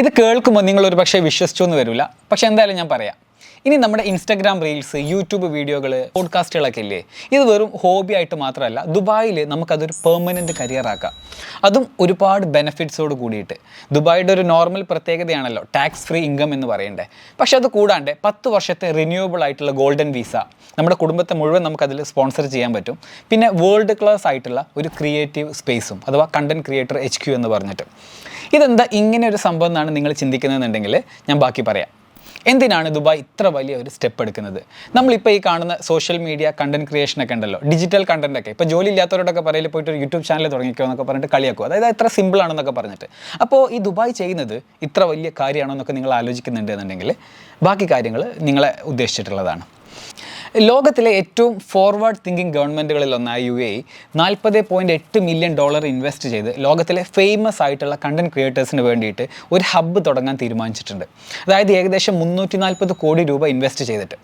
ഇത് കേൾക്കുമ്പോൾ നിങ്ങൾ ഒരു പക്ഷേ വിശ്വസിച്ചു എന്ന് വരില്ല. പക്ഷെ എന്തായാലും ഞാൻ പറയാം. ഇനി നമ്മുടെ ഇൻസ്റ്റാഗ്രാം റീൽസ് യൂട്യൂബ് വീഡിയോകൾ പോഡ്കാസ്റ്റുകളൊക്കെ ഇല്ലേ? ഇത് വെറും ഹോബി ആയിട്ട് മാത്രമല്ല ദുബായിൽ നമുക്കതൊരു പെർമനന്റ് കരിയർ ആക്കാം. അതും ഒരുപാട് ബെനഫിറ്റ്സോട് കൂടിയിട്ട്. ദുബായിയുടെ ഒരു നോർമൽ പ്രത്യേകതയാണല്ലോ ടാക്സ് ഫ്രീ ഇൻകം എന്ന് പറയണ്ടേ. പക്ഷെ അത് കൂടാണ്ട് പത്ത് വർഷത്തെ റിന്യൂവബിൾ ആയിട്ടുള്ള ഗോൾഡൻ വിസ നമ്മുടെ കുടുംബത്തെ മുഴുവൻ നമുക്കതിൽ സ്പോൺസർ ചെയ്യാൻ പറ്റും. പിന്നെ വേൾഡ് ക്ലാസ് ആയിട്ടുള്ള ഒരു ക്രിയേറ്റീവ് സ്പേസും അഥവാ കണ്ടന്റ് ക്രിയേറ്റർ എച്ച് ക്യു എന്ന് പറഞ്ഞിട്ട്. ഇതെന്താ? ഇങ്ങനെ ഒരു സംഭവം എന്നാണ് നിങ്ങൾ ചിന്തിക്കുന്നതെന്നുണ്ടെങ്കിൽ ഞാൻ ബാക്കി പറയാം. എന്തിനാണ് ദുബായ് ഇത്ര വലിയ ഒരു സ്റ്റെപ്പ് എടുക്കുന്നത്? നമ്മളിപ്പോൾ ഈ കാണുന്ന സോഷ്യൽ മീഡിയ കണ്ടന്റ് ക്രിയേഷനൊക്കെ ഉണ്ടല്ലോ. ഡിജിറ്റൽ കണ്ടന്റ് ഒക്കെ. ഇപ്പോൾ ജോലി ഇല്ലാത്തവരോടൊക്കെ പറയൽ പോയിട്ട് ഒരു യൂട്യൂബ് ചാനൽ തുടങ്ങിക്കോ എന്നൊക്കെ പറഞ്ഞിട്ട് കളിയാക്കും. അതായത് എത്ര സിമ്പിൾ ആണെന്നൊക്കെ പറഞ്ഞിട്ട്. അപ്പോൾ ഈ ദുബായ് ചെയ്യുന്നത് ഇത്ര വലിയ കാര്യമാണോ എന്നൊക്കെ നിങ്ങൾ ആലോചിക്കുന്നുണ്ട് എന്നുണ്ടെങ്കിൽ ബാക്കി കാര്യങ്ങൾ നിങ്ങളെ ഉദ്ദേശിച്ചിട്ടുള്ളതാണ്. ലോകത്തിലെ ഏറ്റവും ഫോർവേഡ് തിങ്കിങ് ഗവൺമെന്റുകളിൽ ഒന്നായ യു എ നാൽപ്പത് പോയിന്റ് എട്ട് മില്യൺ ഡോളർ ഇൻവെസ്റ്റ് ചെയ്ത് ലോകത്തിലെ ഫേമസ് ആയിട്ടുള്ള കണ്ടന്റ് ക്രിയേറ്റേഴ്സിന് വേണ്ടിയിട്ട് ഒരു ഹബ്ബ് തുടങ്ങാൻ തീരുമാനിച്ചിട്ടുണ്ട്. അതായത് ഏകദേശം മുന്നൂറ്റി നാൽപ്പത് കോടി രൂപ ഇൻവെസ്റ്റ് ചെയ്തിട്ട്.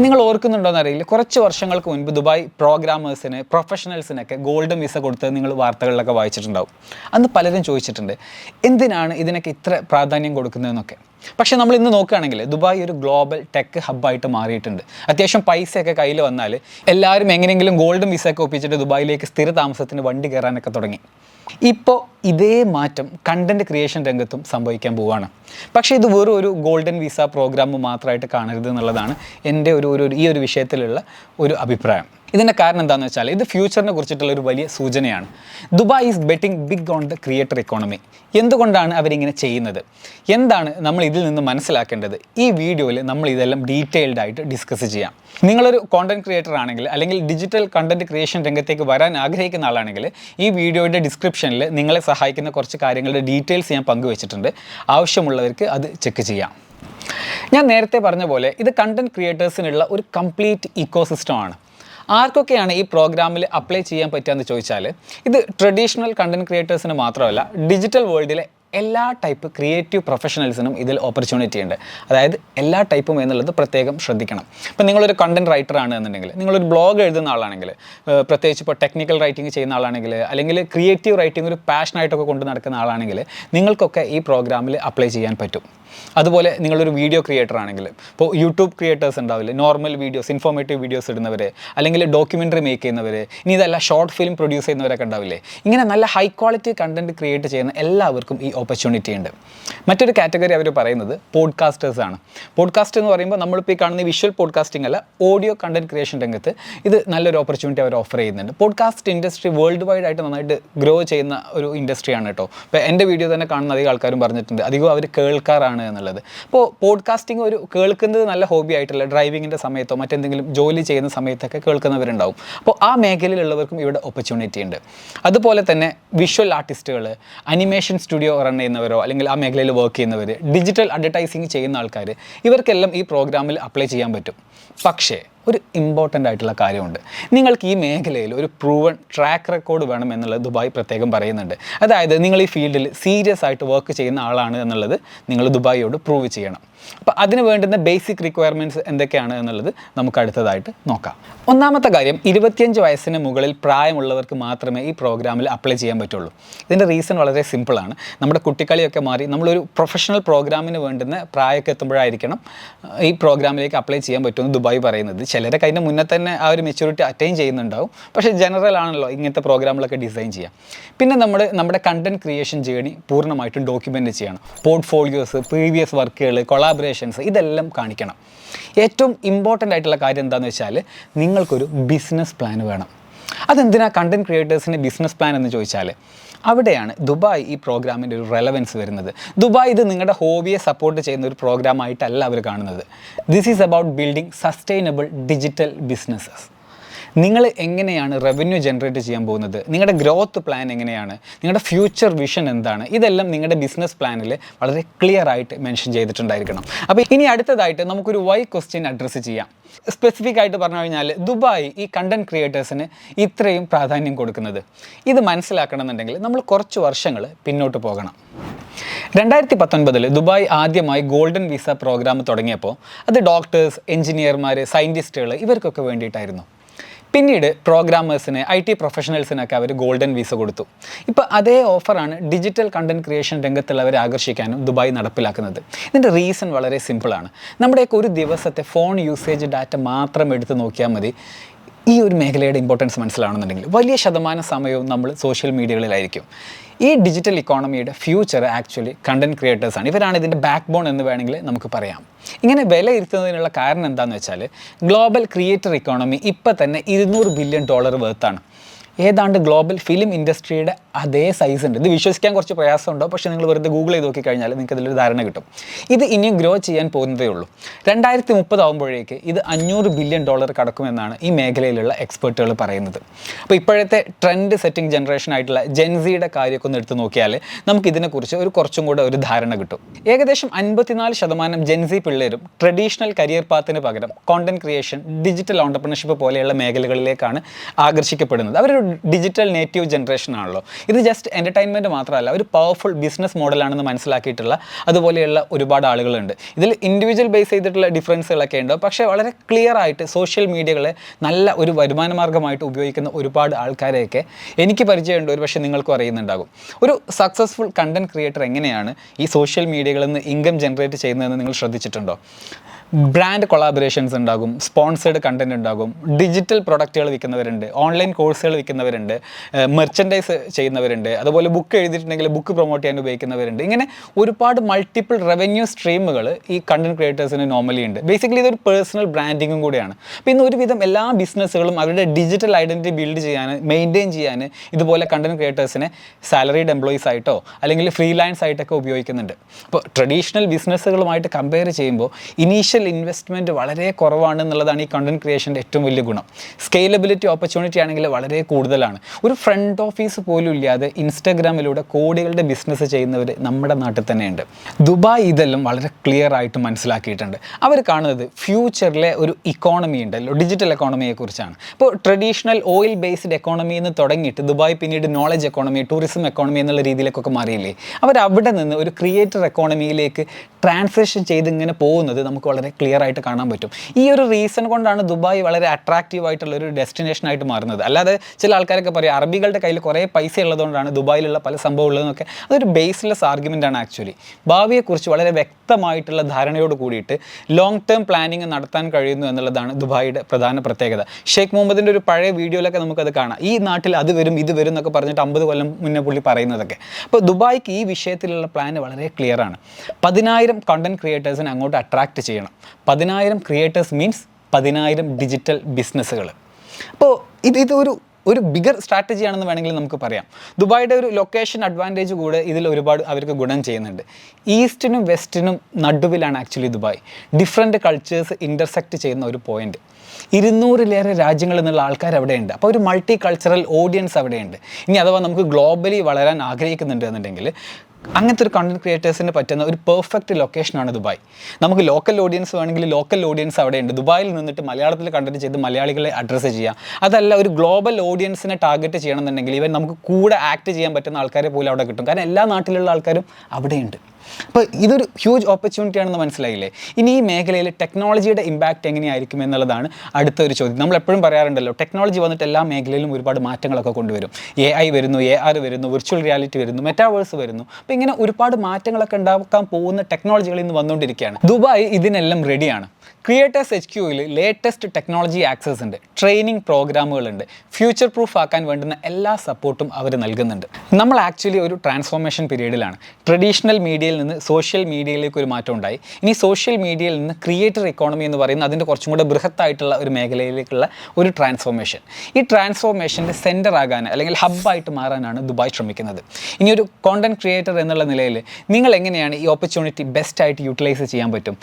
നിങ്ങൾ ഓർക്കുന്നുണ്ടോയെന്ന് അറിയില്ല കുറച്ച് വർഷങ്ങൾക്ക് മുൻപ് ദുബായ് പ്രോഗ്രാമേഴ്സിന് പ്രൊഫഷണൽസിനൊക്കെ ഗോൾഡൻ വിസ കൊടുത്തത് നിങ്ങൾ വാർത്തകളിലൊക്കെ വായിച്ചിട്ടുണ്ടാവും. അന്ന് പലരും ചോദിച്ചിട്ടുണ്ട് എന്തിനാണ് ഇതിനൊക്കെ ഇത്ര പ്രാധാന്യം കൊടുക്കുന്നതെന്നൊക്കെ? പക്ഷേ നമ്മൾ ഇന്ന് നോക്കുകയാണെങ്കിൽ ദുബായ് ഒരു ഗ്ലോബൽ ടെക് ഹബ്ബായിട്ട് മാറിയിട്ടുണ്ട്. അത്യാവശ്യം പൈസയൊക്കെ കയ്യിൽ വന്നാൽ എല്ലാവരും എങ്ങനെയെങ്കിലും ഗോൾഡൻ വിസ ഒക്കെ ഒപ്പിച്ചിട്ട് ദുബായിലേക്ക് സ്ഥിര താമസത്തിന് വണ്ടി കയറാനൊക്കെ തുടങ്ങി. ഇപ്പോൾ ഇതേ മാറ്റം കണ്ടന്റ് ക്രിയേഷൻ രംഗത്തും സംഭവിക്കാൻ പോവുകയാണ് പക്ഷേ ഇത് വെറും ഒരു ഗോൾഡൻ വിസ പ്രോഗ്രാം മാത്രമായിട്ട് കാണരുത് എന്നുള്ളതാണ് എന്റെ ഒരു ഒരു ഈ ഒരു വിഷയത്തിലുള്ള ഒരു അഭിപ്രായം. ഇതിന്റെ കാരണം എന്താണെന്ന് വെച്ചാൽ ഇത് ഫ്യൂച്ചറിനെ കുറിച്ചിട്ടുള്ള ഒരു വലിയ സൂചനയാണ്. Dubai is betting big on the creator economy എന്തുകൊണ്ടാണ് അവരിങ്ങനെ ചെയ്യുന്നത്? എന്താണ് നമ്മൾ ഇതിൽ നിന്ന് മനസ്സിലാക്കേണ്ടത്? ഈ വീഡിയോയിൽ നമ്മൾ ഇതെല്ലാം ഡീറ്റെയിൽഡ് ആയിട്ട് ഡിസ്കസ് ചെയ്യാം. നിങ്ങളൊരു കോണ്ടന്റ് ക്രിയേറ്റർ ആണെങ്കിൽ അല്ലെങ്കിൽ ഡിജിറ്റൽ കണ്ടന്റ് ക്രിയേഷൻ രംഗത്തേക്ക് വരാൻ ആഗ്രഹിക്കുന്ന ആളാണെങ്കിൽ ഈ വീഡിയോയുടെ ഡിസ്ക്രിപ്ഷനിൽ നിങ്ങളെ സഹായിക്കുന്ന കുറച്ച് കാര്യങ്ങളുടെ ഡീറ്റെയിൽസ് ഞാൻ പങ്കുവച്ചിട്ടുണ്ട്. ആവശ്യമുള്ളവർക്ക് അത് ചെക്ക് ചെയ്യാം. ഞാൻ നേരത്തെ പറഞ്ഞ പോലെ ഇത് കണ്ടന്റ് ക്രിയേറ്റേഴ്സിനുള്ള ഒരു കംപ്ലീറ്റ് ഇക്കോസിസ്റ്റമാണ് ആർക്കൊക്കെയാണ് ഈ പ്രോഗ്രാമിൽ അപ്ലൈ ചെയ്യാൻ പറ്റുക എന്ന് ചോദിച്ചാൽ ഇത് ട്രഡീഷണൽ കണ്ടന്റ് ക്രിയേറ്റേഴ്സിന് മാത്രമല്ല ഡിജിറ്റൽ വേൾഡിലെ എല്ലാ ടൈപ്പ് ക്രിയേറ്റീവ് പ്രൊഫഷണൽസിനും ഇതിൽ ഓപ്പർച്യൂണിറ്റി ഉണ്ട്. അതായത് എല്ലാ ടൈപ്പും എന്നുള്ളത് പ്രത്യേകം ശ്രദ്ധിക്കണം. ഇപ്പം നിങ്ങളൊരു കണ്ടന്റ് റൈറ്റർ ആണ് എന്നുണ്ടെങ്കിൽ നിങ്ങളൊരു ബ്ലോഗ് എഴുതുന്ന ആളാണെങ്കിൽ പ്രത്യേകിച്ച് ഇപ്പോൾ ടെക്നിക്കൽ റൈറ്റിംഗ് ചെയ്യുന്ന ആളാണെങ്കിൽ അല്ലെങ്കിൽ ക്രിയേറ്റീവ് റൈറ്റിംഗ് ഒരു പാഷനായിട്ടൊക്കെ കൊണ്ട് നടക്കുന്ന ആളാണെങ്കിൽ നിങ്ങൾക്കൊക്കെ ഈ പ്രോഗ്രാമിൽ അപ്ലൈ ചെയ്യാൻ പറ്റും. അതുപോലെ നിങ്ങളൊരു വീഡിയോ ക്രിയേറ്റർ ആണെങ്കിൽ ഇപ്പോൾ യൂട്യൂബ് ക്രിയേറ്റേഴ്സ് ഉണ്ടാവില്ലേ? നോർമൽ വീഡിയോസ് ഇൻഫോർമേറ്റീവ് വീഡിയോസ് ഇടുന്നവർ അല്ലെങ്കിൽ ഡോക്യുമെന്ററി മേക്ക് ചെയ്യുന്നവർ ഇനി ഇതല്ല ഷോർട്ട് ഫിലിം പ്രൊഡ്യൂസ് ചെയ്യുന്നവരൊക്കെ ഉണ്ടാവില്ലേ? ഇങ്ങനെ നല്ല ഹൈ ക്വാളിറ്റി കണ്ടന്റ് ക്രിയേറ്റ് ചെയ്യുന്ന എല്ലാവർക്കും ഈ ഓപ്പർച്യൂണിറ്റി ഉണ്ട്. മറ്റൊരു കാറ്റഗറി അവർ പറയുന്നത് പോഡ്കാസ്റ്റേഴ്സ് ആണ്. പോഡ്കാസ്റ്റ് എന്ന് പറയുമ്പോൾ നമ്മളിപ്പോൾ ഈ കാണുന്ന വിഷ്വൽ പോഡ്കാസ്റ്റിംഗ് അല്ല ഓഡിയോ കണ്ടന്റ് ക്രിയേഷൻ രംഗത്ത് ഇത് നല്ലൊരു ഓപ്പർച്യൂണിറ്റി അവർ ഓഫർ ചെയ്യുന്നുണ്ട്. പോഡ്കാസ്റ്റ് ഇൻഡസ്ട്രി വേൾഡ് വൈഡ് ആയിട്ട് നന്നായിട്ട് ഗ്രോ ചെയ്യുന്ന ഒരു ഇൻഡസ്ട്രിയാണ് കേട്ടോ. ഇപ്പോൾ എന്റെ വീഡിയോ തന്നെ കാണുന്ന അധികം ആൾക്കാരും പറഞ്ഞിട്ടുണ്ട്. അധികം അവർ കേൾക്കാറാണ് എന്നുള്ളത്? ഇപ്പോൾ പോഡ്കാസ്റ്റിംഗ് ഒരു കേൾക്കുന്നത് നല്ല ഹോബി ആയിട്ടുള്ള ഡ്രൈവിങ്ങിന്റെ സമയത്തോ മറ്റെന്തെങ്കിലും ജോലി ചെയ്യുന്ന സമയത്തൊക്കെ കേൾക്കുന്നവരുണ്ടാവും. അപ്പോൾ ആ മേഖലയിലുള്ളവർക്കും ഇവിടെ ഓപ്പർച്യൂണിറ്റി ഉണ്ട്. അതുപോലെ തന്നെ വിഷ്വൽ ആർട്ടിസ്റ്റുകൾ അനിമേഷൻ സ്റ്റുഡിയോ റൺ ചെയ്യുന്നവരോ അല്ലെങ്കിൽ ആ മേഖലയിൽ വർക്ക് ചെയ്യുന്നവർ ഡിജിറ്റൽ അഡ്വർടൈസിങ് ചെയ്യുന്ന ആൾക്കാർ ഇവർക്കെല്ലാം ഈ പ്രോഗ്രാമിൽ അപ്ലൈ ചെയ്യാൻ പറ്റും. പക്ഷേ ഒരു ഇമ്പോർട്ടന്റ് ആയിട്ടുള്ള കാര്യമുണ്ട്. നിങ്ങൾക്ക് ഈ മേഖലയിൽ ഒരു പ്രൂവൺ ട്രാക്ക് റെക്കോർഡ് വേണം എന്നുള്ളത് ദുബായ് പ്രത്യേകം പറയുന്നുണ്ട്. അതായത് നിങ്ങൾ ഈ ഫീൽഡിൽ സീരിയസ് ആയിട്ട് വർക്ക് ചെയ്യുന്ന ആളാണ് എന്നുള്ളത് നിങ്ങൾ ദുബായിയോട് പ്രൂവ് ചെയ്യണം. അപ്പോൾ അതിന് വേണ്ടുന്ന ബേസിക് റിക്വയർമെന്റ്സ് എന്തൊക്കെയാണ് എന്നുള്ളത് നമുക്ക് അടുത്തതായിട്ട് നോക്കാം. ഒന്നാമത്തെ കാര്യം ഇരുപത്തിയഞ്ച് വയസ്സിന് മുകളിൽ പ്രായമുള്ളവർക്ക് മാത്രമേ ഈ പ്രോഗ്രാമിൽ അപ്ലൈ ചെയ്യാൻ പറ്റുള്ളൂ. ഇതിന്റെ റീസൺ വളരെ സിമ്പിളാണ് നമ്മുടെ കുട്ടിക്കളിയൊക്കെ മാറി നമ്മളൊരു പ്രൊഫഷണൽ പ്രോഗ്രാമിന് വേണ്ടുന്ന പ്രായമൊക്കെ എത്തുമ്പോഴായിരിക്കണം ഈ പ്രോഗ്രാമിലേക്ക് അപ്ലൈ ചെയ്യാൻ പറ്റുമെന്ന് ദുബായ് പറയുന്നത്. ചിലരെ അതിന്റെ മുന്നേ തന്നെ ആ ഒരു മെച്യൂരിറ്റി അറ്റൈൻ ചെയ്യുന്നുണ്ടാവും. പക്ഷേ ജനറൽ ആണല്ലോ ഇങ്ങനത്തെ പ്രോഗ്രാമുകളൊക്കെ ഡിസൈൻ ചെയ്യാം. പിന്നെ നമ്മൾ നമ്മുടെ കണ്ടന്റ് ക്രിയേഷൻ ജേണി പൂർണമായിട്ടും ഡോക്യുമെന്റ് ചെയ്യണം. പോർട്ട്ഫോളിയോസ് പ്രീവിയസ് വർക്കുകൾ കൊളാബറേഷൻസ് ഇതെല്ലാം കാണിക്കണം. ഏറ്റവും ഇമ്പോർട്ടന്റ് ആയിട്ടുള്ള കാര്യം എന്താണെന്ന് വെച്ചാൽ നിങ്ങൾക്കൊരു ബിസിനസ് പ്ലാൻ വേണം. അതെന്തിനാ കണ്ടന്റ് ക്രിയേറ്റേഴ്സിന് ബിസിനസ് പ്ലാൻ എന്ന് ചോദിച്ചാൽ അവിടെയാണ് ദുബായ് ഈ പ്രോഗ്രാമിന്റെ ഒരു റെലവൻസ് വരുന്നത്. ദുബായ് ഇത് നിങ്ങളുടെ ഹോബിയെ സപ്പോർട്ട് ചെയ്യുന്ന ഒരു പ്രോഗ്രാമായിട്ടല്ല അവർ കാണുന്നത്. This is about building sustainable digital businesses നിങ്ങൾ എങ്ങനെയാണ് റവന്യൂ ജനറേറ്റ് ചെയ്യാൻ പോകുന്നത്? നിങ്ങളുടെ ഗ്രോത്ത് പ്ലാൻ എങ്ങനെയാണ്? നിങ്ങളുടെ ഫ്യൂച്ചർ വിഷൻ എന്താണ്? ഇതെല്ലാം നിങ്ങളുടെ ബിസിനസ് പ്ലാനിൽ വളരെ ക്ലിയർ ആയിട്ട് മെൻഷൻ ചെയ്തിട്ടുണ്ടായിരിക്കണം. അപ്പോൾ ഇനി അടുത്തതായിട്ട് നമുക്കൊരു വൈ ക്വസ്റ്റ്യൻ അഡ്രസ്സ് ചെയ്യാം. സ്പെസിഫിക് ആയിട്ട് പറഞ്ഞു കഴിഞ്ഞാൽ ദുബായ് ഈ കണ്ടന്റ് ക്രിയേറ്റേഴ്സിന് ഇത്രയും പ്രാധാന്യം കൊടുക്കുന്നത്. ഇത് മനസ്സിലാക്കണമെന്നുണ്ടെങ്കിൽ നമ്മൾ കുറച്ച് വർഷങ്ങൾ പിന്നോട്ട് പോകണം. രണ്ടായിരത്തി പത്തൊൻപതിൽ ദുബായ് ആദ്യമായി ഗോൾഡൻ വിസ പ്രോഗ്രാം തുടങ്ങിയപ്പോൾ അത് ഡോക്ടേഴ്സ് എഞ്ചിനീയർമാർ സയന്റിസ്റ്റുകൾ ഇവർക്കൊക്കെ വേണ്ടിയിട്ടായിരുന്നു. പിന്നീട് പ്രോഗ്രാമേഴ്സിന് ഐ ടി പ്രൊഫഷണൽസിനൊക്കെ അവർ ഗോൾഡൻ വിസ കൊടുത്തു. ഇപ്പോൾ അതേ ഓഫറാണ് ഡിജിറ്റൽ കണ്ടന്റ് ക്രിയേഷൻ രംഗത്തുള്ളവരെ ആകർഷിക്കാനും ദുബായ് നടപ്പിലാക്കുന്നത്. ഇതിന്റെ റീസൺ വളരെ സിമ്പിളാണ് നമ്മുടെയൊക്കെ ഒരു ദിവസത്തെ ഫോൺ യൂസേജ് ഡാറ്റ മാത്രം എടുത്ത് നോക്കിയാൽ മതി. ഈ ഒരു മേഖലയുടെ ഇമ്പോർട്ടൻസ് മനസ്സിലാണെന്നുണ്ടെങ്കിൽ വലിയ ശതമാനം സമയവും നമ്മൾ സോഷ്യൽ മീഡിയകളിലായിരിക്കും ഈ ഡിജിറ്റൽ ഇക്കോണമിയുടെ ഫ്യൂച്ചർ ആക്ച്വലി കണ്ടന്റ് ക്രിയേറ്റേഴ്സാണ് ഇവരാണ് ഇതിന്റെ ബാക്ക് ബോൺ എന്ന് വേണമെങ്കിൽ നമുക്ക് പറയാം. ഇങ്ങനെ വിലയിരുത്തുന്നതിനുള്ള കാരണം എന്താണെന്ന് വെച്ചാൽ ഗ്ലോബൽ ക്രിയേറ്റർ ഇക്കോണമി ഇപ്പം തന്നെ ഇരുന്നൂറ് ബില്യൺ ഡോളർ വേർത്താണ് ഏതാണ്ട് ഗ്ലോബൽ ഫിലിം ഇൻഡസ്ട്രിയുടെ അതേ സൈസ് ഉണ്ട്. ഇത് വിശ്വസിക്കാൻ കുറച്ച് പ്രയാസമുണ്ടോ. പക്ഷേ നിങ്ങൾ വെറുതെ ഗൂഗിൾ ചെയ്ത് നോക്കി കഴിഞ്ഞാൽ നിങ്ങൾക്ക് ഇതിലൊരു ധാരണ കിട്ടും. ഇത് ഇനിയും ഗ്രോ ചെയ്യാൻ പോകുന്നതേ ഉള്ളൂ. രണ്ടായിരത്തി മുപ്പതാകുമ്പോഴേക്ക് ഇത് അഞ്ഞൂറ് ബില്യൺ ഡോളർ കടക്കുമെന്നാണ് ഈ മേഖലയിലുള്ള എക്സ്പെർട്ടുകൾ പറയുന്നത്. അപ്പോൾ ഇപ്പോഴത്തെ ട്രെൻഡ് സെറ്റിംഗ് ജനറേഷൻ ആയിട്ടുള്ള ജെൻസിയുടെ കാര്യമൊക്കെ ഒന്ന് എടുത്ത് നോക്കിയാൽ നമുക്ക് ഇതിനെക്കുറിച്ച് ഒരു കുറച്ചും കൂടെ ഒരു ധാരണ കിട്ടും. ഏകദേശം അൻപത്തിനാല് ശതമാനം ജെൻസി പിള്ളേരും ട്രഡീഷണൽ കരിയർ പാത്തിന് പകരം കോണ്ടന്റ് ക്രിയേഷൻ ഡിജിറ്റൽ ഓണ്ടർപ്രണർഷിപ്പ് പോലെയുള്ള മേഖലകളിലേക്കാണ് ആകർഷിക്കപ്പെടുന്നത്. അവരൊരു ഡിജിറ്റൽ നേറ്റീവ് ജനറേഷൻ ആണല്ലോ. ഇത് ജസ്റ്റ് എന്റർടൈൻമെന്റ് മാത്രമല്ല ഒരു പവർഫുൾ ബിസിനസ് മോഡലാണെന്ന് മനസ്സിലാക്കിയിട്ടുള്ള അതുപോലെയുള്ള ഒരുപാട് ആളുകളുണ്ട്. ഇതിൽ ഇൻഡിവിജ്വൽ ബേസ് ചെയ്തിട്ടുള്ള ഡിഫറൻസുകളൊക്കെ ഉണ്ട്. പക്ഷേ വളരെ ക്ലിയർ ആയിട്ട് സോഷ്യൽ മീഡിയകളെ നല്ല ഒരു വരുമാന മാർഗമായിട്ട് ഉപയോഗിക്കുന്ന ഒരുപാട് ആൾക്കാരെയൊക്കെ എനിക്ക് പരിചയമുണ്ട്. ഒരു പക്ഷേ നിങ്ങൾക്കും അറിയുന്നുണ്ടാകും. ഒരു സക്സസ്ഫുൾ കണ്ടന്റ് ക്രിയേറ്റർ എങ്ങനെയാണ് ഈ സോഷ്യൽ മീഡിയകളിൽ നിന്ന് ഇൻകം ജനറേറ്റ് ചെയ്യുന്നതെന്ന് നിങ്ങൾ ശ്രദ്ധിച്ചിട്ടുണ്ടോ? ബ്രാൻഡ് കൊളാബറേഷൻസ് ഉണ്ടാകും സ്പോൺസേഡ് കണ്ടന്റ് ഉണ്ടാകും ഡിജിറ്റൽ പ്രൊഡക്റ്റുകൾ വിൽക്കുന്നവരുണ്ട് ഓൺലൈൻ കോഴ്സുകൾ വിൽക്കുന്നവരുണ്ട് മെർച്ചൻഡൈസ് ചെയ്യുന്നവരുണ്ട് അതുപോലെ ബുക്ക് എഴുതിയിട്ടുണ്ടെങ്കിൽ ബുക്ക് പ്രൊമോട്ട് ചെയ്യാൻ ഉപയോഗിക്കുന്നവരുണ്ട്. ഇങ്ങനെ ഒരുപാട് മൾട്ടിപ്പിൾ റവന്യൂ സ്ട്രീമുകൾ ഈ കണ്ടന്റ് ക്രിയേറ്റേഴ്സിന് നോർമലി ഉണ്ട്. ബേസിക്കലി ഇതൊരു പേഴ്സണൽ ബ്രാൻഡിങ്ങും കൂടിയാണ്. അപ്പോൾ ഇന്ന് ഒരുവിധം എല്ലാ ബിസിനസ്സുകളും അവരുടെ ഡിജിറ്റൽ ഐഡന്റിറ്റി ബിൽഡ് ചെയ്യാൻ മെയിന്റെയിൻ ചെയ്യാൻ ഇതുപോലെ കണ്ടന്റ് ക്രിയേറ്റേഴ്സിനെ സാലറീഡ് എംപ്ലോയീസ് ആയിട്ടോ അല്ലെങ്കിൽ ഫ്രീലാൻസ് ആയിട്ടൊക്കെ ഉപയോഗിക്കുന്നുണ്ട്. അപ്പോൾ ട്രഡീഷണൽ ബിസിനസ്സുകളുമായിട്ട് കമ്പയർ ചെയ്യുമ്പോൾ ഇനീഷ്യൽ ഇൻവെസ്റ്റ്മെന്റ് വളരെ കുറവാണ് എന്നുള്ളതാണ് ഈ കണ്ടന്റ് ക്രിയേഷന്റെ ഏറ്റവും വലിയ ഗുണം. സ്കെയിലബിലിറ്റി ഓപ്പർച്യൂണിറ്റി ആണെങ്കിൽ വളരെ കൂടുതലാണ്. ഒരു ഫ്രണ്ട് ഓഫീസ് പോലും ഇല്ലാതെ ഇൻസ്റ്റാഗ്രാമിലൂടെ കോടികളുടെ ബിസിനസ് ചെയ്യുന്നവർ നമ്മുടെ നാട്ടിൽ തന്നെയുണ്ട്. ദുബായ് ഇതെല്ലാം വളരെ ക്ലിയർ ആയിട്ട് മനസ്സിലാക്കിയിട്ടുണ്ട്. അവർ കാണുന്നത് ഫ്യൂച്ചറിലെ ഒരു ഇക്കോണമി ഉണ്ടല്ലോ ഡിജിറ്റൽ എക്കോണമിയെ കുറിച്ചാണ്. ഇപ്പോൾ ട്രഡീഷണൽ ഓയിൽ ബേസ്ഡ് എക്കോണമി എന്ന് തുടങ്ങിയിട്ട് ദുബായ് പിന്നീട് നോളജ് എക്കോണമി ടൂറിസം എക്കോണമി എന്നുള്ള രീതിയിലേക്കൊക്കെ മാറിയില്ലേ? അവർ അവിടെ നിന്ന് ഒരു ക്രിയേറ്റർ എക്കോണമിയിലേക്ക് ട്രാൻസ്ലേഷൻ ചെയ്ത് ഇങ്ങനെ പോകുന്നത് നമുക്ക് വളരെ ക്ലിയർ ആയിട്ട് കാണാൻ പറ്റും. ഈ ഒരു റീസൺ കൊണ്ടാണ് ദുബായ് വളരെ അട്രാക്റ്റീവ് ആയിട്ടുള്ള ഒരു ഡെസ്റ്റിനേഷൻ ആയിട്ട് മാറുന്നത്. അല്ലാതെ ചില ആൾക്കാരൊക്കെ പറയും അറബികളുടെ കയ്യിൽ കുറേ പൈസ ഉള്ളതുകൊണ്ടാണ് ദുബായിലുള്ള പല സംഭവം ഉള്ളതെന്നൊക്കെ അതൊരു ബേസ്ലെസ് ആർഗ്യുമെന്റ് ആണ് ആക്ച്വലി ഭാവിയെക്കുറിച്ച് വളരെ വ്യക്തമായിട്ടുള്ള ധാരണയോട് കൂടിയിട്ട് ലോങ് ടേം പ്ലാനിങ് നടത്താൻ കഴിയുന്നു എന്നുള്ളതാണ് ദുബായിയുടെ പ്രധാന പ്രത്യേകത. ഷെയ്ഖ് മുഹമ്മദിന്റെ ഒരു പഴയ വീഡിയോയിലൊക്കെ നമുക്കത് കാണാം. ഈ നാട്ടിൽ അത് വരും ഇത് വരും എന്നൊക്കെ പറഞ്ഞിട്ട് അമ്പത് കൊല്ലം മുന്നേ പുള്ളി പറയുന്നതൊക്കെ. അപ്പോൾ ദുബായ്ക്ക് ഈ വിഷയത്തിലുള്ള പ്ലാൻ വളരെ ക്ലിയർ ആണ്. പതിനായിരം കണ്ടന്റ് ക്രിയേറ്റേഴ്സിനെ അങ്ങോട്ട് അട്രാക്റ്റ് ചെയ്യണം. പതിനായിരം ക്രിയേറ്റേഴ്സ് മീൻസ് പതിനായിരം ഡിജിറ്റൽ ബിസിനസ്സുകൾ അപ്പോൾ ഇത് ഇതൊരു ഒരു ബിഗർ സ്ട്രാറ്റജി ആണെന്ന് വേണമെങ്കിൽ നമുക്ക് പറയാം. ദുബായിയുടെ ഒരു ലൊക്കേഷൻ അഡ്വാന്റേജ് കൂടെ ഇതിൽ ഒരുപാട് അവർക്ക് ഗുണം ചെയ്യുന്നുണ്ട്. ഈസ്റ്റിനും വെസ്റ്റിനും നടുവിലാണ് actually Dubai. Different cultures intersect ചെയ്യുന്ന ഒരു പോയിന്റ് ഇരുന്നൂറിലേറെ രാജ്യങ്ങളിൽ നിന്നുള്ള ആൾക്കാർ അവിടെയുണ്ട്. അപ്പോൾ ഒരു മൾട്ടി കൾച്ചറൽ ഓഡിയൻസ് അവിടെയുണ്ട്. ഇനി അഥവാ നമുക്ക് ഗ്ലോബലി വളരാൻ ആഗ്രഹിക്കുന്നുണ്ട് എന്നുണ്ടെങ്കിൽ അങ്ങനത്തെ ഒരു കണ്ടന്റ് ക്രിയേറ്റേഴ്സിന് പറ്റുന്ന ഒരു പെർഫെക്റ്റ് ലൊക്കേഷനാണ് ദുബായ്. നമുക്ക് ലോക്കൽ ഓഡിയൻസ് വേണമെങ്കിൽ ലോക്കൽ ഓഡിയൻസ് അവിടെയുണ്ട് ദുബായിൽ നിന്നിട്ട് മലയാളത്തിൽ കണ്ടന്റ് ചെയ്ത് മലയാളികളെ അഡ്രസ്സ് ചെയ്യാം. അതല്ല ഒരു ഗ്ലോബൽ ഓഡിയൻസിനെ ടാർഗറ്റ് ചെയ്യണമെന്നുണ്ടെങ്കിൽ ഇവൻ നമുക്ക് കൂടെ ആക്ട് ചെയ്യാൻ പറ്റുന്ന ആൾക്കാരെ പോലും അവിടെ കിട്ടും. കാരണം എല്ലാ നാട്ടിലുള്ള ആൾക്കാരും അവിടെയുണ്ട്. അപ്പോൾ ഇതൊരു ഹ്യൂജ് ഓപ്പർച്യൂണിറ്റി ആണെന്ന് മനസ്സിലായില്ലേ? ഇനി ഈ മേഖലയിൽ ടെക്നോളജിയുടെ ഇമ്പാക്റ്റ് എങ്ങനെയായിരിക്കും എന്നുള്ളതാണ് അടുത്ത ഒരു ചോദ്യം. നമ്മൾ എപ്പോഴും പറയാറുണ്ടല്ലോ ടെക്നോളജി വന്നിട്ട് എല്ലാ മേഖലയിലും ഒരുപാട് മാറ്റങ്ങളൊക്കെ കൊണ്ടുവരും. എ ഐ വരുന്നു എ ആർ വരുന്നു വിർച്വൽ റിയാലിറ്റി വരുന്നു മെറ്റാവേഴ്സ് വരുന്നു. അപ്പോൾ ഇങ്ങനെ ഒരുപാട് മാറ്റങ്ങളൊക്കെ ഉണ്ടാക്കാൻ പോകുന്ന ടെക്നോളജികളിൽ നിന്ന് വന്നുകൊണ്ടിരിക്കുകയാണ്. ദുബായ് ഇതിനെല്ലാം റെഡിയാണ് ക്രിയേറ്റേഴ്സ് എച്ച് ക്യൂയിൽ ലേറ്റസ്റ്റ് ടെക്നോളജി ആക്സസ് ഉണ്ട് ട്രെയിനിങ് പ്രോഗ്രാമുകളുണ്ട് ഫ്യൂച്ചർ പ്രൂഫ് ആക്കാൻ വേണ്ടുന്ന എല്ലാ സപ്പോർട്ടും അവർ നൽകുന്നുണ്ട്. നമ്മൾ ആക്ച്വലി ഒരു ട്രാൻസ്ഫോർമേഷൻ പീരീഡിലാണ് ട്രഡീഷണൽ മീഡിയയിൽ നിന്ന് സോഷ്യൽ മീഡിയയിലേക്ക് ഒരു മാറ്റം ഉണ്ടായി. ഇനി സോഷ്യൽ മീഡിയയിൽ നിന്ന് ക്രിയേറ്റർ ഇക്കോണമി എന്ന് പറയുന്ന അതിന്റെ കുറച്ചും കൂടെ ബൃഹത്തായിട്ടുള്ള ഒരു മേഖലയിലേക്കുള്ള ഒരു ട്രാൻസ്ഫോർമേഷൻ ഈ ട്രാൻസ്ഫോർമേഷന്റെ സെന്റർ ആകാൻ അല്ലെങ്കിൽ ഹബ്ബായിട്ട് മാറാനാണ് ദുബായ് ശ്രമിക്കുന്നത്. ഇനി ഒരു കോണ്ടന്റ് ക്രിയേറ്റർ എന്നുള്ള നിലയിൽ നിങ്ങൾ എങ്ങനെയാണ് ഈ ഓപ്പർച്യൂണിറ്റി ബെസ്റ്റായിട്ട് യൂട്ടിലൈസ് ചെയ്യാൻ പറ്റും?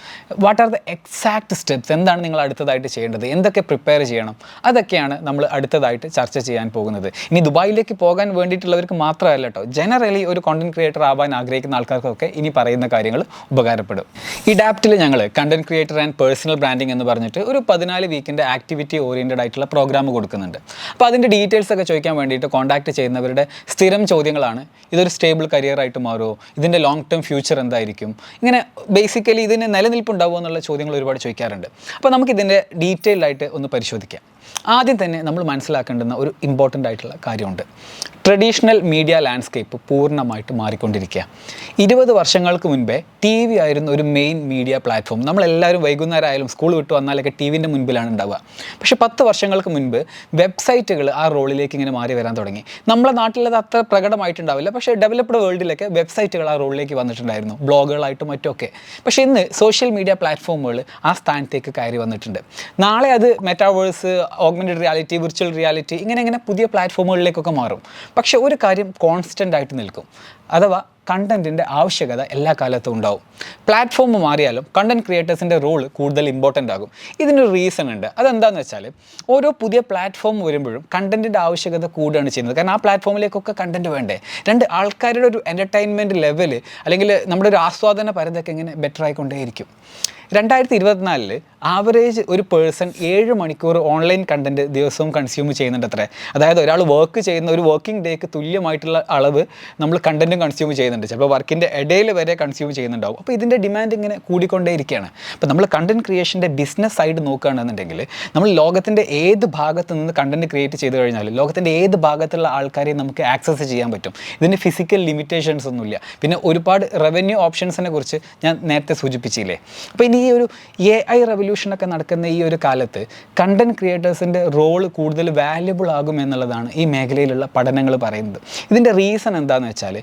What are the exact steps എന്താണ് നിങ്ങൾ അടുത്തതായിട്ട് ചെയ്യേണ്ടത്? എന്തൊക്കെ പ്രിപ്പയർ ചെയ്യണം? അതൊക്കെയാണ് നമ്മൾ അടുത്തതായിട്ട് ചർച്ച ചെയ്യാൻ പോകുന്നത്. ഇനി ദുബായിലേക്ക് പോകാൻ വേണ്ടിയിട്ടുള്ളവർക്ക് മാത്രമല്ല കേട്ടോ ജനറലി ഒരു കോണ്ടന്റ് ക്രിയേറ്റർ ആവാൻ ആഗ്രഹിക്കുന്ന ആൾക്കാർക്കൊക്കെ ഇനി പറയുന്ന കാര്യങ്ങൾ ഉപകാരപ്പെടും. ഈ ഡാപ്റ്റിൽ ഞങ്ങൾ content creator and personal branding എന്ന് പറഞ്ഞിട്ട് ഒരു പതിനാല് വീക്കിന്റെ ആക്ടിവിറ്റി ഓറിയന്റഡ് ആയിട്ടുള്ള പ്രോഗ്രാം കൊടുക്കുന്നുണ്ട്. അപ്പോൾ അതിന്റെ ഡീറ്റെയിൽസ് ഒക്കെ ചോദിക്കാൻ വേണ്ടിയിട്ട് കോൺടാക്ട് ചെയ്യുന്നവരുടെ സ്ഥിരം ചോദ്യങ്ങളാണ്. ഇതൊരു സ്റ്റേബിൾ കരിയർ ആയിട്ട് മാറുമോ ഇതിന്റെ ലോങ് ടേം ഫ്യൂച്ചർ എന്തായിരിക്കും? ഇങ്ങനെ ബേസിക്കലി ഇതിന് നിലനിൽപ്പുണ്ടാവുമോ എന്നുള്ള ചോദ്യങ്ങൾ ഒരുപാട് ചോദിക്കാറുണ്ട്. അപ്പോൾ നമുക്കിതിന്റെ ഡീറ്റെയിൽഡ് ആയിട്ട് ഒന്ന് പരിശോധിക്കാം. ആദ്യം തന്നെ നമ്മൾ മനസ്സിലാക്കേണ്ടുന്ന ഒരു ഇമ്പോർട്ടന്റ് ആയിട്ടുള്ള കാര്യമുണ്ട്. ട്രഡീഷണൽ മീഡിയ ലാൻഡ്സ്കേപ്പ് പൂർണമായിട്ട് മാറിക്കൊണ്ടിരിക്കുക. ഇരുപത് വർഷങ്ങൾക്ക് മുൻപേ ടി വി ആയിരുന്നു ഒരു മെയിൻ മീഡിയ പ്ലാറ്റ്ഫോം നമ്മളെല്ലാവരും വൈകുന്നേരം ആയാലും സ്കൂൾ വിട്ട് വന്നാലൊക്കെ ടി വിന്റെ മുൻപിലാണ് ഉണ്ടാവുക. പക്ഷേ പത്ത് വർഷങ്ങൾക്ക് മുൻപ് വെബ്സൈറ്റുകൾ ആ റോളിലേക്ക് ഇങ്ങനെ മാറി വരാൻ തുടങ്ങി. നമ്മളെ നാട്ടിലത് അത്ര പ്രകടമായിട്ടുണ്ടാവില്ല. പക്ഷേ ഡെവലപ്ഡ് വേൾഡിലൊക്കെ വെബ്സൈറ്റുകൾ ആ റോളിലേക്ക് വന്നിട്ടുണ്ടായിരുന്നു. ബ്ലോഗുകളായിട്ടും മറ്റുമൊക്കെ. പക്ഷേ ഇന്ന് സോഷ്യൽ മീഡിയ പ്ലാറ്റ്ഫോമുകൾ ആ സ്ഥാനത്തേക്ക് കയറി വന്നിട്ടുണ്ട്. നാളെ അത് metaverse augmented reality virtual reality ഇങ്ങനെ ഇങ്ങനെ പുതിയ പ്ലാറ്റ്ഫോമുകളിലേക്കൊക്കെ മാറും. പക്ഷേ ഒരു കാര്യം കോൺസ്റ്റന്റ് ആയിട്ട് നിൽക്കും. അഥവാ കണ്ടന്റിന്റെ ആവശ്യകത എല്ലാ കാലത്തും ഉണ്ടാവും. പ്ലാറ്റ്ഫോം മാറിയാലും കണ്ടന്റ് ക്രിയേറ്റേഴ്സിന്റെ റോൾ കൂടുതൽ ഇമ്പോർട്ടന്റ് ആകും. ഇതിനൊരു റീസൺ ഉണ്ട്. അതെന്താണെന്ന് വെച്ചാൽ ഓരോ പുതിയ പ്ലാറ്റ്ഫോം വരുമ്പോഴും കണ്ടന്റിന്റെ ആവശ്യകത കൂടുകയാണ് ചെയ്യുന്നത്. കാരണം ആ പ്ലാറ്റ്ഫോമിലേക്കൊക്കെ കണ്ടന്റ് വേണ്ടേ? രണ്ട് ആൾക്കാരുടെ ഒരു എന്റർടൈൻമെന്റ് ലെവൽ അല്ലെങ്കിൽ നമ്മുടെ ഒരു ആസ്വാദന പരതൊക്കെ ഇങ്ങനെ ബെറ്റർ ആയിക്കൊണ്ടേയിരിക്കും. രണ്ടായിരത്തി ഇരുപത്തിനാലിൽ ആവറേജ് ഒരു പേഴ്സൺ ഏഴ് മണിക്കൂർ ഓൺലൈൻ കണ്ടന്റ് ദിവസവും കൺസ്യൂം ചെയ്യുന്നുണ്ട് അത്രേ അതായത് ഒരാൾ വർക്ക് ചെയ്യുന്ന ഒരു വർക്കിംഗ് ഡേക്ക് തുല്യമായിട്ടുള്ള അളവ് നമ്മൾ കണ്ടന്റും കൺസ്യൂം ചെയ്യുന്നുണ്ട്. ചിലപ്പോൾ വർക്കിന്റെ ഇടയിൽ വരെ കൺസ്യൂം ചെയ്യുന്നുണ്ടാവും. അപ്പോൾ ഇതിന്റെ ഡിമാൻഡ് ഇങ്ങനെ കൂടിക്കൊണ്ടേയിരിക്കുകയാണ്. അപ്പോൾ നമ്മൾ കണ്ടന്റ് ക്രിയേഷന്റെ ബിസിനസ് സൈഡ് നോക്കുകയാണെന്നുണ്ടെങ്കിൽ നമ്മൾ ലോകത്തിന്റെ ഏത് ഭാഗത്ത് നിന്ന് കണ്ടന്റ് ക്രിയേറ്റ് ചെയ്ത് കഴിഞ്ഞാൽ ലോകത്തിന്റെ ഏത് ഭാഗത്തുള്ള ആൾക്കാരെയും നമുക്ക് ആക്സസ് ചെയ്യാൻ പറ്റും. ഇതിന് ഫിസിക്കൽ ലിമിറ്റേഷൻസ് ഒന്നുമില്ല. പിന്നെ ഒരുപാട് റവന്യൂ ഓപ്ഷൻസിനെ കുറിച്ച് ഞാൻ നേരത്തെ സൂചിപ്പിച്ചില്ലേ. അപ്പോൾ ഇനി ഈ ഒരു എ ഐ റെവല്യൂഷനൊക്കെ നടക്കുന്ന ഈ ഒരു കാലത്ത് കണ്ടന്റ് ക്രിയേറ്റേഴ്സിന്റെ റോൾ കൂടുതൽ വാല്യുബിൾ ആകും എന്നുള്ളതാണ് ഈ മേഖലയിലുള്ള പഠനങ്ങൾ പറയുന്നത്. ഇതിന്റെ റീസൺ എന്താണെന്ന് വെച്ചാൽ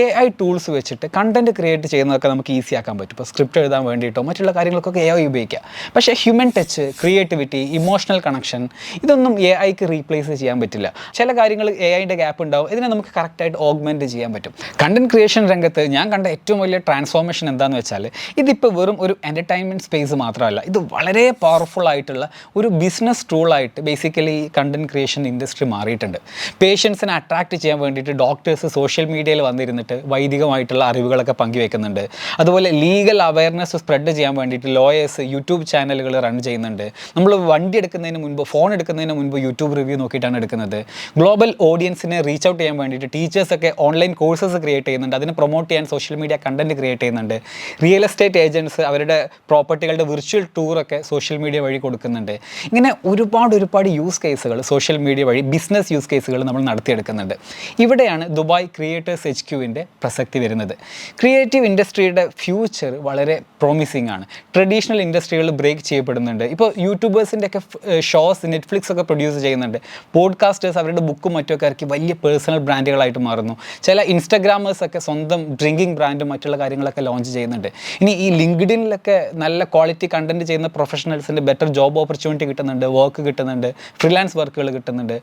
എ ഐ ടൂൾസ് വെച്ചിട്ട് കണ്ടന്റ് ക്രിയേറ്റ് ചെയ്യുന്നതൊക്കെ നമുക്ക് ഈസി ആക്കാൻ പറ്റും. ഇപ്പോൾ സ്ക്രിപ്റ്റ് എഴുതാൻ വേണ്ടിയിട്ടോ മറ്റുള്ള കാര്യങ്ങൾക്കൊക്കെ എ ഐ ഉപയോഗിക്കാം. പക്ഷേ human touch creativity emotional connection ഇതൊന്നും എ ഐക്ക് റീപ്ലേസ് ചെയ്യാൻ പറ്റില്ല. ചില കാര്യങ്ങൾ എ ഐന്റെ ഗ്യാപ്പ് ഉണ്ടാവും. ഇതിനെ നമുക്ക് കറക്റ്റായിട്ട് ഓഗ്മെന്റ് ചെയ്യാൻ പറ്റും. കണ്ടന്റ് ക്രിയേഷൻ രംഗത്ത് ഞാൻ കണ്ട ഏറ്റവും വലിയ ട്രാൻസ്ഫോർമേഷൻ എന്താണെന്ന് വെച്ചാൽ ഇതിപ്പോൾ വെറും ഒരു എന്റർടൈൻമെന്റ് സ്പേസ് മാത്രമല്ല ഇത് വളരെ പവർഫുൾ ആയിട്ടുള്ള ഒരു ബിസിനസ് ടൂളായിട്ട് ബേസിക്കലി കണ്ടന്റ് ക്രിയേഷൻ ഇൻഡസ്ട്രി മാറിയിട്ടുണ്ട്. പേഷ്യൻസിനെ അട്രാക്ട് ചെയ്യാൻ വേണ്ടിയിട്ട് ഡോക്ടേഴ്സ് സോഷ്യൽ മീഡിയയിൽ വന്നിരുന്നിട്ട് വൈദികമായിട്ടുള്ള അറിവുകളൊക്കെ പങ്കുവെക്കുന്നുണ്ട്. അതുപോലെ ലീഗൽ അവയർനെസ് സ്പ്രെഡ് ചെയ്യാൻ വേണ്ടിയിട്ട് ലോയേഴ്സ് യൂട്യൂബ് ചാനലുകൾ റൺ ചെയ്യുന്നുണ്ട്. നമ്മൾ വണ്ടി എടുക്കുന്നതിന് മുൻപ് ഫോൺ എടുക്കുന്നതിന് മുൻപ് യൂട്യൂബ് റിവ്യൂ നോക്കിയിട്ടാണ് എടുക്കുന്നത്. ഗ്ലോബൽ ഓഡിയൻസിനെ റീച്ച് ഔട്ട് ചെയ്യാൻ വേണ്ടിയിട്ട് ടീച്ചേഴ്സൊക്കെ ഓൺലൈൻ കോഴ്സസ് ക്രിയേറ്റ് ചെയ്യുന്നുണ്ട്. അതിനെ പ്രൊമോട്ട് ചെയ്യാൻ സോഷ്യൽ മീഡിയ കണ്ടന്റ് ക്രിയേറ്റ് ചെയ്യുന്നുണ്ട്. റിയൽ എസ്റ്റേറ്റ് ഏജന്റ്സ് അവരുടെ പ്രോപ്പർട്ടികളുടെ വിർച്വൽ ടൂറൊക്കെ സോഷ്യൽ മീഡിയ വഴി കൊടുക്കുന്നുണ്ട്. ഇങ്ങനെ ഒരുപാട് ഒരുപാട് യൂസ് കേസുകൾ സോഷ്യൽ മീഡിയ വഴി ബിസിനസ് യൂസ് കേസുകൾ നമ്മൾ നടത്തിയെടുക്കുന്നുണ്ട്. ഇവിടെയാണ് ദുബായ് ക്രിയേറ്റേഴ്സ് എച്ച് ക്യുവിന്റെ പ്രസക്തി വരുന്നത്. ക്രിയേറ്റീവ് ഇൻഡസ്ട്രിയുടെ ഫ്യൂച്ചർ വളരെ പ്രോമിസിംഗ് ആണ്. ട്രഡീഷണൽ ഇൻഡസ്ട്രികൾ ബ്രേക്ക് ചെയ്യപ്പെടുന്നുണ്ട്. ഇപ്പോൾ യൂട്യൂബേഴ്സിന്റെ ഒക്കെ ഷോസ് നെറ്റ്ഫ്ലിക്സ് ഒക്കെ പ്രൊഡ്യൂസ് ചെയ്യുന്നുണ്ട്. പോഡ്കാസ്റ്റേഴ്സ് അവരുടെ ബുക്കും മറ്റൊക്കെ ഇറക്കി വലിയ പേഴ്സണൽ ബ്രാൻഡുകളായിട്ട് മാറുന്നു. ചില ഇൻസ്റ്റഗ്രാമേഴ്സ് ഒക്കെ സ്വന്തം ഡ്രിങ്കിങ് ബ്രാൻഡും മറ്റുള്ള കാര്യങ്ങളൊക്കെ ലോഞ്ച് ചെയ്യുന്നുണ്ട്. ഇനി ഈ ലിങ്ക്ഡിനിലൊക്കെ നല്ല ക്വാളിറ്റി കണ്ടന്റ് ചെയ്യുന്ന പ്രൊഫഷണൽസിന് ബെറ്റർ ജോബ് ഓപ്പർച്യൂണിറ്റി കിട്ടുന്നുണ്ട് വർക്ക് കിട്ടുന്നുണ്ട് ഫ്രീലാൻസ് വർക്കുകൾ കിട്ടുന്നുണ്ട്.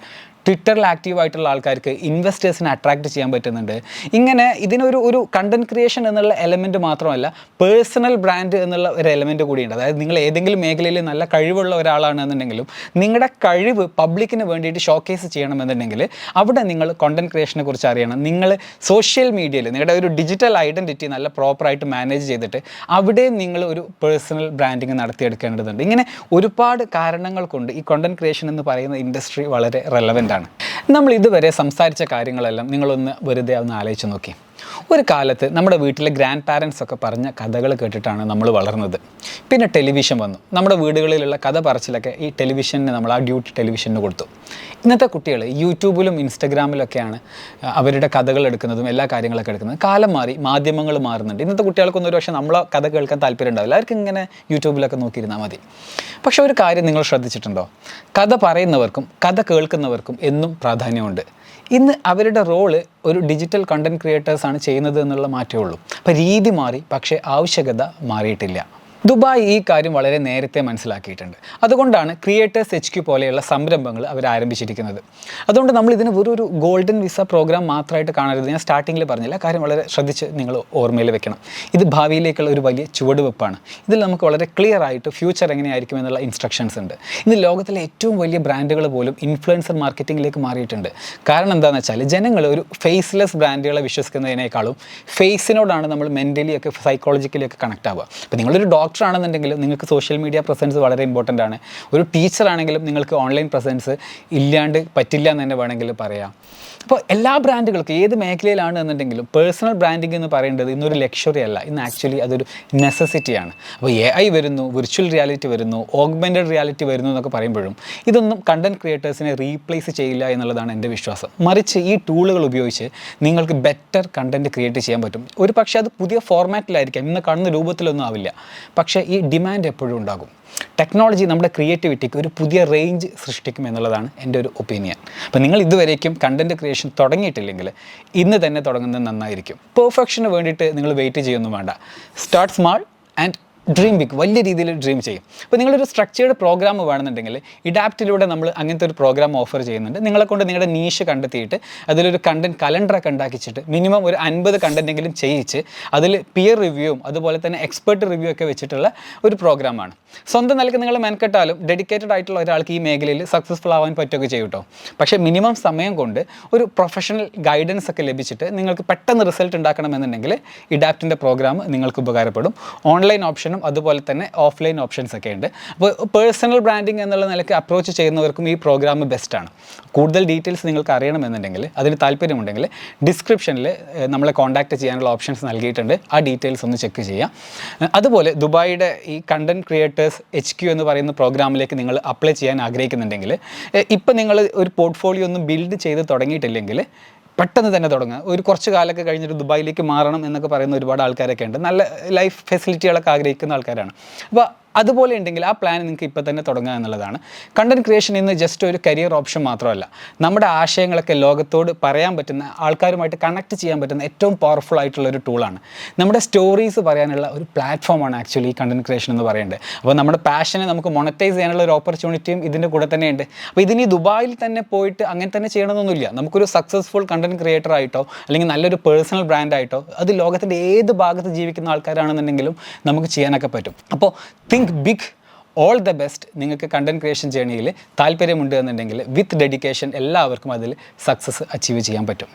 ട്വിറ്ററിൽ ആക്റ്റീവ് ആയിട്ടുള്ള ആൾക്കാർക്ക് ഇൻവെസ്റ്റേഴ്സിനെ അട്രാക്ട് ചെയ്യാൻ പറ്റുന്നുണ്ട്. ഇങ്ങനെ ഇതിനൊരു ഒരു കണ്ടന്റ് ക്രിയേഷൻ എന്നുള്ള എലമെന്റ് മാത്രമല്ല പേഴ്സണൽ ബ്രാൻഡ് എന്നുള്ള ഒരു എലമെന്റ് കൂടിയുണ്ട്. അതായത് നിങ്ങൾ ഏതെങ്കിലും മേഖലയിൽ നല്ല കഴിവുള്ള ഒരാളാണെന്നുണ്ടെങ്കിലും നിങ്ങളുടെ കഴിവ് പബ്ലിക്കിന് വേണ്ടിയിട്ട് ഷോക്കേസ് ചെയ്യണമെന്നുണ്ടെങ്കിൽ അവിടെ നിങ്ങൾ കോണ്ടന്റ് ക്രിയേഷനെ കുറിച്ച് അറിയണം. നിങ്ങൾ സോഷ്യൽ മീഡിയയിൽ നിങ്ങളുടെ ഒരു ഡിജിറ്റൽ ഐഡന്റിറ്റി നല്ല പ്രോപ്പറായിട്ട് മാനേജ് ചെയ്തിട്ട് അവിടെ നിങ്ങൾ ഒരു പേഴ്സണൽ ബ്രാൻഡിങ് നടത്തിയെടുക്കേണ്ടതുണ്ട്. ഇങ്ങനെ ഒരുപാട് കാരണങ്ങൾ കൊണ്ട് ഈ കണ്ടന്റ് ക്രിയേഷൻ എന്ന് പറയുന്ന ഇൻഡസ്ട്രി വളരെ റെലവന്റ് ആണ്. നമ്മൾ ഇതുവരെ സംസാരിച്ച കാര്യങ്ങളെല്ലാം നിങ്ങളൊന്ന് വെറുതെ ഒന്ന് ആലോചിച്ച് നോക്കി. ഒരു കാലത്ത് നമ്മുടെ വീട്ടിലെ ഗ്രാൻഡ് പാരൻസ് ഒക്കെ പറഞ്ഞ കഥകൾ കേട്ടിട്ടാണ് നമ്മൾ വളർന്നത്. പിന്നെ ടെലിവിഷൻ വന്നു. നമ്മുടെ വീടുകളിലുള്ള കഥ പറച്ചിലൊക്കെ ഈ ടെലിവിഷന് നമ്മൾ ആ ഡ്യൂട്ടി ടെലിവിഷന് കൊടുത്തു. ഇന്നത്തെ കുട്ടികൾ യൂട്യൂബിലും ഇൻസ്റ്റഗ്രാമിലൊക്കെയാണ് അവരുടെ കഥകൾ എടുക്കുന്നതും എല്ലാ കാര്യങ്ങളൊക്കെ എടുക്കുന്നത്. കാലം മാറി മാധ്യമങ്ങൾ മാറുന്നുണ്ട്. ഇന്നത്തെ കുട്ടികൾക്കൊന്നും ഒരു പക്ഷേ നമ്മളെ കഥ കേൾക്കാൻ താല്പര്യം ഉണ്ടാവില്ല. അവർക്ക് ഇങ്ങനെ യൂട്യൂബിലൊക്കെ നോക്കിയിരുന്നാൽ മതി. പക്ഷെ ഒരു കാര്യം നിങ്ങൾ ശ്രദ്ധിച്ചിട്ടുണ്ടോ? കഥ പറയുന്നവർക്കും കഥ കേൾക്കുന്നവർക്കും എന്നും പ്രാധാന്യമുണ്ട്. ഇന്ന് അവരുടെ റോൾ ഒരു ഡിജിറ്റൽ കണ്ടന്റ് ക്രിയേറ്റേഴ്സാണ് ചെയ്യുന്നത് എന്നുള്ള മാറ്റമേ ഉള്ളൂ. അപ്പോൾ രീതി മാറി പക്ഷേ ആവശ്യകത മാറിയിട്ടില്ല. ദുബായ് ഈ കാര്യം വളരെ നേരത്തെ മനസ്സിലാക്കിയിട്ടുണ്ട്. അതുകൊണ്ടാണ് ക്രിയേറ്റേഴ്സ് എച്ച് ക്യു പോലെയുള്ള സംരംഭങ്ങൾ അവർ ആരംഭിച്ചിരിക്കുന്നത്. അതുകൊണ്ട് നമ്മൾ ഇതിന് വെറും ഒരു ഗോൾഡൻ വിസ പ്രോഗ്രാം മാത്രമായിട്ട് കാണരുത്. ഞാൻ സ്റ്റാർട്ടിങ്ങിൽ പറഞ്ഞില്ല. കാര്യം വളരെ ശ്രദ്ധിച്ച് നിങ്ങൾ ഓർമ്മയിൽ വെക്കണം. ഇത് ഭാവിയിലേക്കുള്ള ഒരു വലിയ ചുവടുവെപ്പാണ്. ഇതിൽ നമുക്ക് വളരെ ക്ലിയർ ആയിട്ട് ഫ്യൂച്ചർ എങ്ങനെയായിരിക്കും എന്നുള്ള ഇൻസ്ട്രക്ഷൻസ് ഉണ്ട്. ഇന്ന് ലോകത്തിലെ ഏറ്റവും വലിയ ബ്രാൻഡുകൾ പോലും ഇൻഫ്ലുവൻസർ മാർക്കറ്റിംഗിലേക്ക് മാറിയിട്ടുണ്ട്. കാരണം എന്താണെന്ന് വെച്ചാൽ ജനങ്ങൾ ഒരു ഫേസ്ലെസ് ബ്രാൻഡുകളെ വിശ്വസിക്കുന്നതിനേക്കാളും ഫേസിനോടാണ് നമ്മൾ മെന്റലി ഒക്കെ സൈക്കോളജിക്കലി ഒക്കെ കണക്ട് ആവുക. അപ്പോൾ നിങ്ങളൊരു ഡോക്ടർ ഡോക്ടർ ആണെന്നുണ്ടെങ്കിലും നിങ്ങൾക്ക് സോഷ്യൽ മീഡിയ പ്രസൻസ് വളരെ ഇമ്പോർട്ടന്റ് ആണ്. ഒരു ടീച്ചർ ആണെങ്കിലും നിങ്ങൾക്ക് ഓൺലൈൻ പ്രസൻസ് ഇല്ലാണ്ട് പറ്റില്ല എന്ന് തന്നെ വേണമെങ്കിൽ പറയാം. അപ്പോൾ എല്ലാ ബ്രാൻഡുകൾക്കും ഏത് മേഖലയിലാണ് എന്നുണ്ടെങ്കിലും പേഴ്സണൽ ബ്രാൻഡിംഗ് എന്ന് പറയേണ്ടത് ഇന്നൊരു ലക്ഷറി അല്ല. ഇന്ന് ആക്ച്വലി അതൊരു നെസസിറ്റിയാണ് അപ്പോൾ എ ഐ വരുന്നു വിർച്വൽ റിയാലിറ്റി വരുന്നു ഓഗ്മെന്റഡ് റിയാലിറ്റി വരുന്നു എന്നൊക്കെ പറയുമ്പോഴും ഇതൊന്നും കണ്ടന്റ് ക്രിയേറ്റേഴ്സിനെ റീപ്ലേസ് ചെയ്യില്ല എന്നുള്ളതാണ് എന്റെ വിശ്വാസം. മറിച്ച് ഈ ടൂളുകൾ ഉപയോഗിച്ച് നിങ്ങൾക്ക് ബെറ്റർ കണ്ടന്റ് ക്രിയേറ്റ് ചെയ്യാൻ പറ്റും. ഒരു പക്ഷേ അത് പുതിയ ഫോർമാറ്റിലായിരിക്കാം ഇന്ന് കാണുന്ന രൂപത്തിലൊന്നും ആവില്ല. പക്ഷേ ഈ ഡിമാൻഡ് എപ്പോഴും ഉണ്ടാകും. ടെക്നോളജി നമ്മുടെ ക്രിയേറ്റിവിറ്റിക്ക് ഒരു പുതിയ റേഞ്ച് സൃഷ്ടിക്കും എന്നുള്ളതാണ് എന്റെ ഒരു ഒപ്പീനിയൻ അപ്പോൾ നിങ്ങൾ ഇതുവരേക്കും കണ്ടന്റ് ക്രിയേഷൻ തുടങ്ങിയിട്ടില്ലെങ്കിൽ ഇന്ന് തന്നെ തുടങ്ങുന്നത് നന്നായിരിക്കും. പെർഫെക്ഷന് വേണ്ടിയിട്ട് നിങ്ങൾ വെയിറ്റ് ചെയ്യൊന്നും വേണ്ട. Start small and dream big വലിയ രീതിയിൽ ഡ്രീം ചെയ്യും. അപ്പോൾ നിങ്ങളൊരു സ്ട്രക്ചേർഡ് പ്രോഗ്രാം വേണമെന്നുണ്ടെങ്കിൽ ഇഡാപ്റ്റിലൂടെ നമ്മൾ അങ്ങനത്തെ ഒരു പ്രോഗ്രാം ഓഫർ ചെയ്യുന്നുണ്ട്. നിങ്ങളെ കൊണ്ട് നിങ്ങളുടെ നീഷ് കണ്ടെത്തിയിട്ട് അതിലൊരു കണ്ടന്റ് കലണ്ടറൊക്കെ ഉണ്ടാക്കിച്ചിട്ട് മിനിമം ഒരു അൻപത് കണ്ടന്റെങ്കിലും ചെയ്യിച്ച് അതിൽ പിയർ റിവ്യൂവും അതുപോലെ തന്നെ എക്സ്പെർട്ട് റിവ്യൂ ഒക്കെ വെച്ചിട്ടുള്ള ഒരു പ്രോഗ്രാമാണ് സ്വന്തം നിലയ്ക്ക് നിങ്ങൾ മെനക്കെട്ടാലും ഡെഡിക്കേറ്റഡ് ആയിട്ടുള്ള ഒരാൾക്ക് ഈ മേഖലയിൽ സക്സസ്ഫുൾ ആവാൻ പറ്റുകയൊക്കെ ചെയ്യും കേട്ടോ പക്ഷേ മിനിമം സമയം കൊണ്ട് ഒരു പ്രൊഫഷണൽ ഗൈഡൻസ് ഒക്കെ ലഭിച്ചിട്ട് നിങ്ങൾക്ക് പെട്ടെന്ന് റിസൾട്ട് ഉണ്ടാക്കണമെന്നുണ്ടെങ്കിൽ ഇഡാപ്റ്റിന്റെ പ്രോഗ്രാം നിങ്ങൾക്ക് ഉപകാരപ്പെടും. ഓൺലൈൻ ഓപ്ഷനും അതുപോലെ തന്നെ ഓഫ്ലൈൻ ഓപ്ഷൻസ് ഒക്കെ ഉണ്ട്. അപ്പോൾ പേഴ്സണൽ ബ്രാൻഡിങ് എന്നുള്ള നിലയ്ക്ക് അപ്രോച്ച് ചെയ്യുന്നവർക്കും ഈ പ്രോഗ്രാം ബെസ്റ്റാണ് കൂടുതൽ ഡീറ്റെയിൽസ് നിങ്ങൾക്ക് അറിയണമെന്നുണ്ടെങ്കിൽ അതിന് താല്പര്യമുണ്ടെങ്കിൽ ഡിസ്ക്രിപ്ഷനിൽ നമ്മളെ കോൺടാക്റ്റ് ചെയ്യാനുള്ള ഓപ്ഷൻസ് നൽകിയിട്ടുണ്ട്. ആ ഡീറ്റെയിൽസ് ഒന്ന് ചെക്ക് ചെയ്യാം. അതുപോലെ ദുബായിയുടെ ഈ കണ്ടന്റ് ക്രിയേറ്റേഴ്സ് എച്ച് ക്യു എന്ന് പറയുന്ന പ്രോഗ്രാമിലേക്ക് നിങ്ങൾ അപ്ലൈ ചെയ്യാൻ ആഗ്രഹിക്കുന്നുണ്ടെങ്കിൽ ഇപ്പം നിങ്ങൾ ഒരു പോർട്ട്ഫോളിയോ ഒന്നും ബിൽഡ് ചെയ്ത് തുടങ്ങിയിട്ടില്ലെങ്കിൽ പെട്ടെന്ന് തന്നെ തുടങ്ങുക. ഒരു കുറച്ച് കാലമൊക്കെ കഴിഞ്ഞിട്ട് ദുബായിലേക്ക് മാറണം എന്നൊക്കെ പറയുന്ന ഒരുപാട് ആൾക്കാരൊക്കെ ഉണ്ട്. നല്ല ലൈഫ് ഫെസിലിറ്റികളൊക്കെ ആഗ്രഹിക്കുന്ന ആൾക്കാരാണ്. അപ്പോൾ അതുപോലെ ഉണ്ടെങ്കിൽ ആ പ്ലാൻ നിങ്ങൾക്ക് ഇപ്പോൾ തന്നെ തുടങ്ങുക എന്നുള്ളതാണ്. കണ്ടന്റ് ക്രിയേഷൻ ഇന്ന് ജസ്റ്റ് ഒരു കരിയർ ഓപ്ഷൻ മാത്രമല്ല. നമ്മുടെ ആശയങ്ങളൊക്കെ ലോകത്തോട് പറയാൻ പറ്റുന്ന ആൾക്കാരുമായിട്ട് കണക്ട് ചെയ്യാൻ പറ്റുന്ന ഏറ്റവും പവർഫുൾ ആയിട്ടുള്ള ഒരു ടൂളാണ് നമ്മുടെ സ്റ്റോറീസ് പറയാനുള്ള ഒരു പ്ലാറ്റ്ഫോമാണ് ആക്ച്വലി ഈ കണ്ടന്റ് ക്രിയേഷൻ എന്ന് പറയുന്നത്. അപ്പോൾ നമ്മുടെ പാഷനെ നമുക്ക് മൊണറ്റൈസ് ചെയ്യാനുള്ള ഒരു ഓപ്പർച്യൂണിറ്റിയും ഇതിന്റെ കൂടെ തന്നെയുണ്ട് അപ്പോൾ ഇതിന് ദുബായിൽ തന്നെ പോയിട്ട് അങ്ങനെ തന്നെ ചെയ്യണമെന്നൊന്നുമില്ല. നമുക്കൊരു സക്സസ്ഫുൾ കണ്ടന്റ് ക്രിയേറ്റർ ആയിട്ടോ അല്ലെങ്കിൽ നല്ലൊരു പേഴ്സണൽ ബ്രാൻഡ് ആയിട്ടോ അത് ലോകത്തിന്റെ ഏത് ഭാഗത്ത് ജീവിക്കുന്ന ആൾക്കാരാണെന്നുണ്ടെങ്കിലും നമുക്ക് ചെയ്യാനൊക്കെ പറ്റും. അപ്പോൾ think big all the best നിങ്ങൾക്ക് കണ്ടന്റ് ക്രിയേഷൻ ജേണിയിൽ താല്പര്യമുണ്ട് എന്നുണ്ടെങ്കിൽ വിത്ത് ഡെഡിക്കേഷൻ എല്ലാവർക്കും അതിൽ സക്സസ് അച്ചീവ് ചെയ്യാൻ പറ്റും.